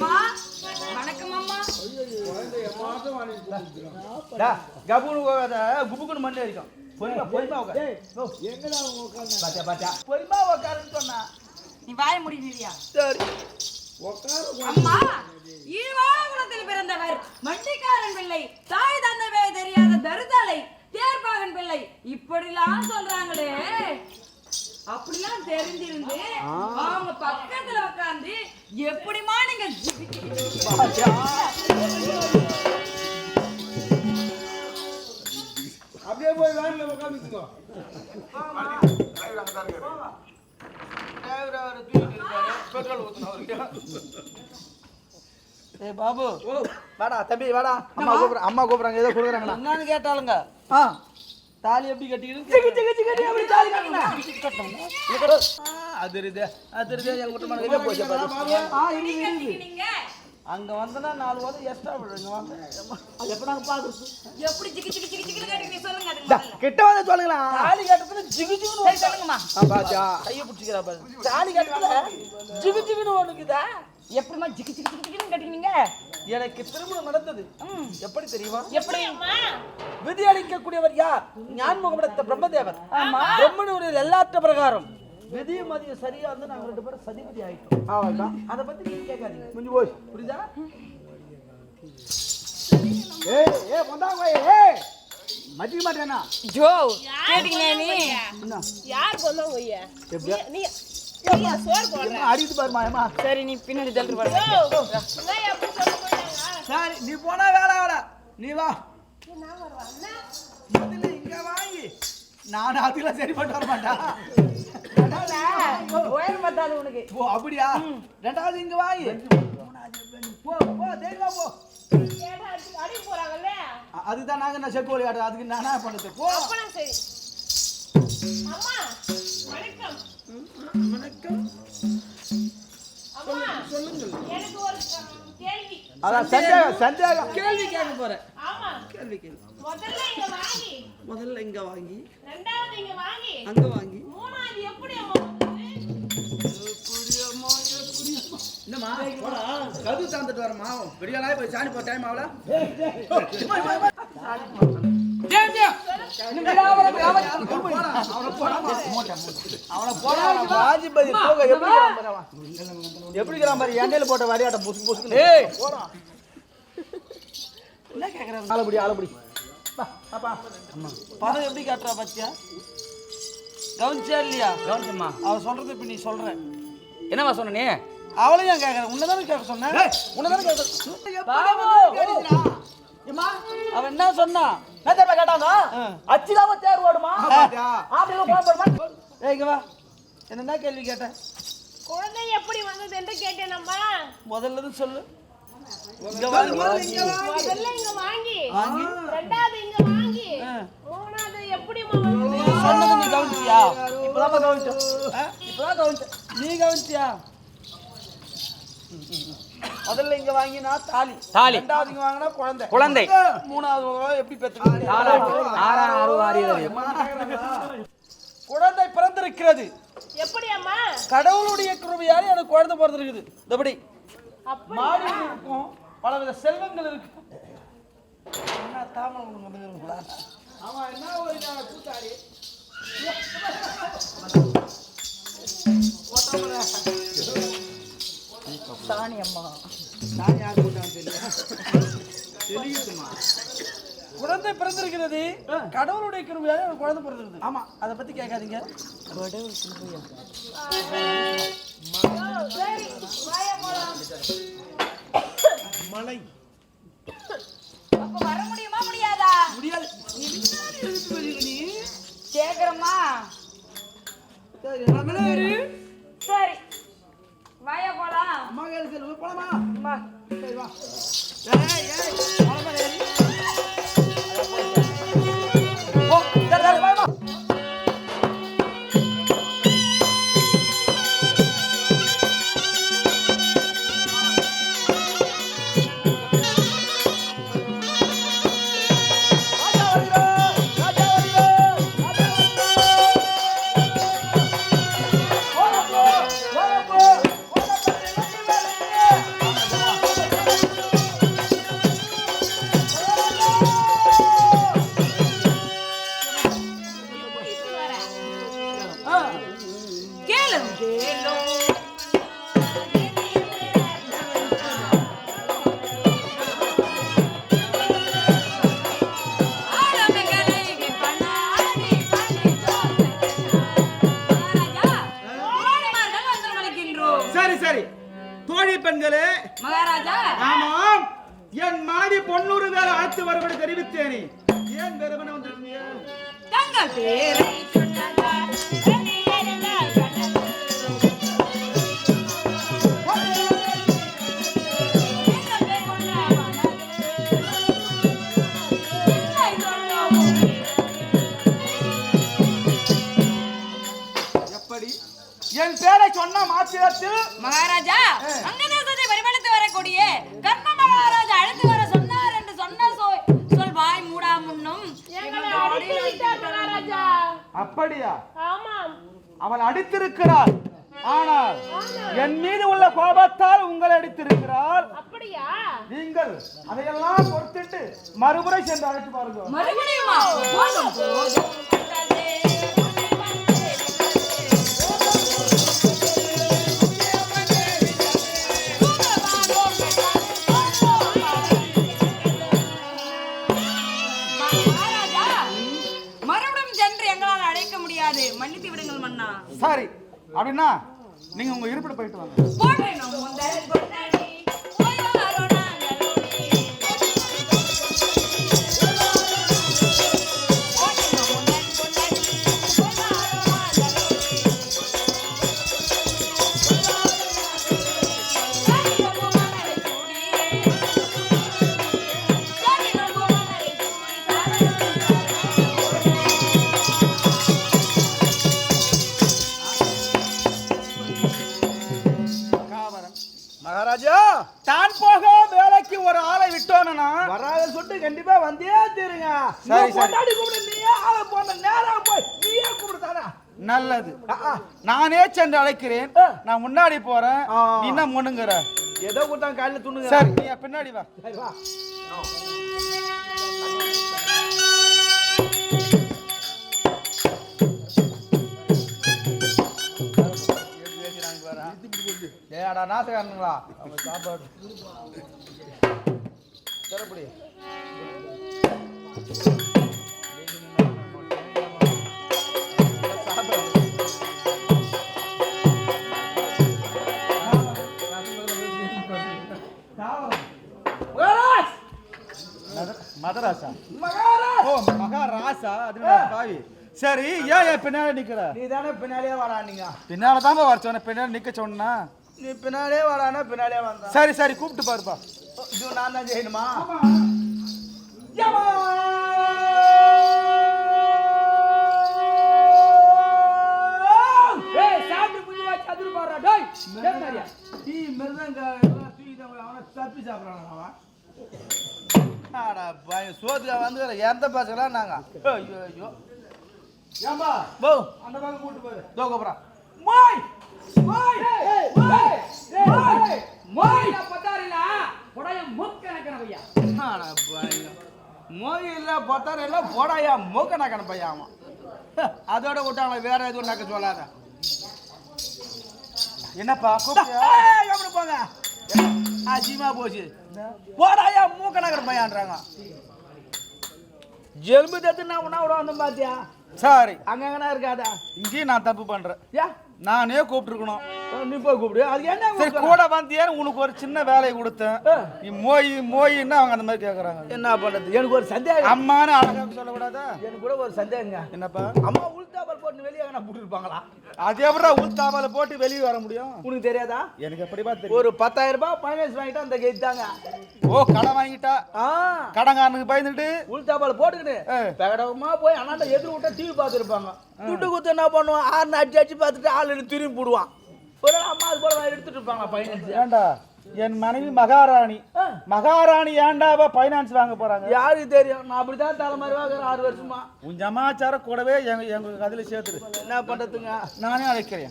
அம்மா வணக்கம் அம்மா டா, கபுன்னு போகாத, குபுக்குன்னு மண்ணு அடிக்கும். பொறுமையா, பொறுமையா உட்காரு. ஓ, எங்கடா அவங்க உட்கார்ந்து பாத்தியா, பாத்தியா. பொறுமையா உட்காருன்னு சொன்னா. நீ வாய முடியா சரி. உட்கார அம்மா பிறந்தவர் மண்டிக்காரன் பிள்ளை தாய் தந்தவே தெரியாத தருதலை தேர்ப்பாகன் பிள்ளை இப்படிலாம் சொல்றாங்களே அப்படிலாம் தெரிஞ்சிருந்து அவங்க பக்கத்துல உட்கார்ந்து எப்படிமா நீங்க அப்படியே போய் வேன்ல உட்காந்துக்கோ டிரைவர் அவரை தூக்கிட்டு இருக்காரு. பெட்ரோல் ஊத்தணும் அவருக்கு. ஏய் பாபு வாடா தம்பி வாடா. அம்மா கூப்பிடுறாங்க அம்மா கூப்பிடுறாங்க. ஏதோ கொடுக்குறாங்கண்ணா என்னன்னு கேட்டாளுங்க ஆ. தாலி எப்படி நீங்க அங்க வந்தனா நாலு வாரம் எக்ஸ்ட்ரா விடுங்க வாங்க. அது எப்ப நாங்க பாக்குறது? எப்படி ஜிகி ஜிகி ஜிகி ஜிகி கேட்டீங்க சொல்லுங்க முதல்ல. கிட்ட வந்து சொல்லுங்களா? தாலி கட்டத்துல ஜிகு ஜிகுன்னு சொல்லுங்கம்மா. பாச்சா கைய பிடிச்சிக்கிறா பாரு. தாலி கட்டத்துல ஜிகு ஜிகுன்னு ஒண்ணுக்குதா எப்படிமா ஜிகி ஜிகி ஜிகி ஜிகின்னு கட்டினீங்க எனக்கு திருமணம் நடந்தது. எப்படி தெரியுமா? எப்படி? விதி அளிக்கக்கூடியவர் யார்? ஞான்முகமடத்த பிரம்மதேவர். பிரம்மனுடைய எல்லாத்த பிரகாரம். விதி மதியம் சரியா இருந்து நாங்க ரெண்டு பேரும் சதிபதி ஆயிட்டோம். அவ்வளோதான் அதை பத்தி நீங்க கேட்காதீங்க. முடிஞ்சு போய் புரியுதா? ஏய் ஏய் வந்தாங்க ஏய் மதிக்க மாட்டேனா ஜோ கேட்டீங்களா நீ? யார் எப்படியா? நீ அடிக்குது பாருமா சரி நீ பின்னாடி தள்ளி நான் போறாங்க சரி நீ போனா வேலை வேலை. நீ வா. நான் முதல்ல இங்க வாங்கி. நான் அதுல சரிப்பட்டு வர மாட்டா உயரம் பத்தாது உனக்கு. ஓ அப்படியா? ரெண்டாவது இங்க வாங்கி. மூணாவது போ போ தைரியமா போ. ஏடா அடி அடி போறாங்கல்ல? அ- அதுதான் நாங்க என்ன செக்கு விளையாடுறோம் அதுக்கு நானா பண்ணது? போ. சரி. அம்மா வணக்கம். கேள்வி. அதான் சந்தேகம் சந்தேகம். கேள்வி கேட்க போறேன். ஆமா. கேள்வி கேள்வி முதல்ல இங்க வாங்கி. முதல்ல இங்க வாங்கி. ரெண்டாவது இங்க வாங்கி. அங்க வாங்கி. மூணாவது எப்படி அம்மா வந்தது? என்னம்மா? கது தந்துட்டு வரமா விடியலாய் போய் சாணி போ டைம் ஆகல. ராஜிபதி போக எப்படி இருக்கிறான் எப்படி இருக்கிறான் பாரு எண்ணெயில போட்ட வரியாட்ட புசு புசுக்கு ஏய். என்ன கேக்குறாங்க ஆளபடி ஆளபடி பா படம் எப்படி காட்டுறா பாத்தியா கவனிச்சியா இல்லையா கவனிச்சம்மா அவ சொல்றது இப்ப நீ சொல்ற என்னம்மா சொன்ன நீ அவளையும் ஏன் கேக்குறேன் உன்னதானே கேட்க சொன்னேன் உன்னதானே கேட்க அவன் என்ன சொன்னா? கேட்டாங்க? ஆ. அச்சிலாம தேர் ஓடுமா? ஏய் இங்க வா. என்ன என்ன கேள்வி கேட்டேன் குழந்தை எப்படி வந்தது என்று கேட்டேன் அம்மா. முதல்ல இருந்து சொல்லு இங்க வாங்கி. முதல்ல இங்க வாங்கி. ரெண்டாவது இங்க வாங்கி. ஆ. மூணாவது எப்படி நீ சொன்னது நீ கவனிச்சியா இப்பதான் கவனிச்சோம். இப்பதான் கவனிச்சேன். நீ கவனிச்சியா முதல்ல இங்க வாங்கினா தாலி தாலி. ரெண்டாவது இங்க வாங்கினா குழந்தை குழந்தை. மூணாவது எப்படி பெற்று ஆறாம் குழந்தை பிறந்திருக்கிறது எப்படி அம்மா கடவுளுடைய கிருபையால எனக்கு குழந்தை பிறந்திருக்குது அப்படி மாடியில் இருக்கும் பலவித செல்வங்கள் இருக்கு என்ன தாமல் வந்துருங்களா அவன் என்ன ஒரு கூத்தாடி சாணி அம்மா. நான் யார் கூட்டான்னு தெரியல தெரியுதுமா? குழந்தை பிறந்திருக்கிறது. கடவுளுடைய கிருபையால எனக்கு குழந்தை பிறந்திருக்குது. ஆமா. அதை பத்தி கேட்காதீங்க. வாயா போலாம் மலை. வர முடியுமா முடியாதா? முடியாது. கேக்குறம்மா. சரி பேர். இல்லை சொல்லவும் எப்படி என் பேரை சொன்ன மாத்திரத்தில் மகாராஜா அங்கதேசத்தை பரிமளித்து வரக்கூடிய கர்ண மகாராஜா அழைத்து வர சொன்னார் என்று சொன்ன சொல் சொல் வாய் மூடா முன்னும் எங்களை அடித்து விட்டார் மகாராஜா அப்படியா? ஆமாம். அவள் அடித்திருக்கிறாள் ஆனால் என் மீது உள்ள கோபத்தால் உங்களை அடித்திருக்கிறாள் அப்படியா? நீங்கள் அதையெல்லாம் பொறுத்துட்டு மறுமுறை சென்று அழைத்து பாருங்க சரி அப்படின்னா நீங்க உங்க இருப்பிட போயிட்டு வாங்க. தான் போக வேலைக்கு ஒரு ஆளை விட்டோம்னா? வராத சொல்லிட்டு கண்டிப்பா வந்தே தீருங்க. சரி. கொண்டாடி கூப்பிடு நீயே ஆளை போன நேரா போய் நீயே கூப்பிடுதானா நல்லது. நானே சென்று அழைக்கிறேன். நான் முன்னாடி போறேன். என்ன முன்னுங்கிற ஏதோ கொடுத்தா காலையில துணுங்க சரி நீ பின்னாடி வா. சரி வா. ஏடா நாசகாரனுங்களா சாப்பாடு. தரப்படி மகாராஜ் மதராசா. மகாராஜ் ஓ மகாராசா. அது பாவி. சரி ஏன் என் பின்னாடி நிக்கிற நீ தானே பின்னாடியே வாடா நீங்க பின்னால தான் வர சொன்ன பின்னாடி நிக்க சொன்னா நீ பின்னாடியே வாடானா பின்னாடியே வந்தா? சரி சரி கூப்பிட்டு பாருப்பா. இது நான் தான் செய்யணுமா? சோத்துக்கா வந்து எந்த பசங்களாம் நாங்க? ஐயோ ஐயோ. ஏம்பா? போ. அந்த பக்கம் கூட்டு போயிரு. தோ கோபுரா. மோய்! மோய்! மோய்! மோய்! மோய்! பத்தாரிலா? உடைய மூக்க நக்கணவையா ஆடா பய? மோய் இல்ல பொத்தார இல்ல போடாயா? மூக்க நக்கன பையன் அவன்? அதோட விட்டாங்களே? வேற எதுவும் நக்க சொல்லாத. என்னப்பா கூப்பிட்டியா? ஏய் எப்படி போங்க. அசிமா போச்சு. போடாயா? மூக்க நக்கன பையன்றாங்க. ஜெலும்பு தத்து நான் விட வந்தேன் பாத்தியா? சரி. அங்கங்கனா இருக்காதா? இங்கேயும் நான் தப்பு பண்றேன். யா. நானே கூப்பிட்டுருக்கணும். நீ போய் கூப்பிடு. அதுக்கு என்ன சரி? கூட வந்தியான்னு உனக்கு ஒரு சின்ன வேலையை கொடுத்தேன். நீ மோய் மோயின்னு அவங்க அந்த மாதிரி கேக்குறாங்க. என்ன பண்றது எனக்கு ஒரு சந்தேகம். அம்மான்னு அழகா சொல்லக்கூடாதா? எனக்கு கூட ஒரு சந்தேகங்க. என்னப்பா? அம்மா உள்தாபல் போட்டு வெளியே நான் போட்டு இருப்பாங்களா அது எப்படா உள்தாபால போட்டு வெளியே வர முடியும்? உனக்கு தெரியாதா? எனக்கு எப்படிப்பா தெரியும்? ஒரு பத்தாயிரம் ரூபாய் பைனான்ஸ் வாங்கிட்டு அந்த கெயிட் தாங்க. ஓ கடன் வாங்கிட்டா? கடங்காரனுக்கு பயந்துட்டு? உள்தாபால் போட்டுக்கிட்டு ஆ. பெகடமா போய் அண்ணாண்ட எதிர் விட்டா டிவி பார்த்துருப்பாங்க துட்டு குத்து என்ன பண்ணுவான்? ஆறு அடிச்சு அடிச்சு பார்த்துட்டு ஆள் எடுத்து திரும்பி போடுவான். ஒரு அம்மா அது போல எடுத்துட்டு இருப்பாங்க பைனான்ஸ் ஏண்டா? என் மனைவி மகாராணி. மகாராணி ஏண்டாவா பைனான்ஸ் வாங்க போறாங்க. யாருக்கு தெரியும்? நான் அப்படிதான் தலைமாரி வாங்குறேன் ஆறு வருஷமா. உன் ஜமாச்சார கூடவே எங்க எங்க அதில் சேர்த்துரு என்ன பண்றதுங்க? நானே அழைக்கிறேன்.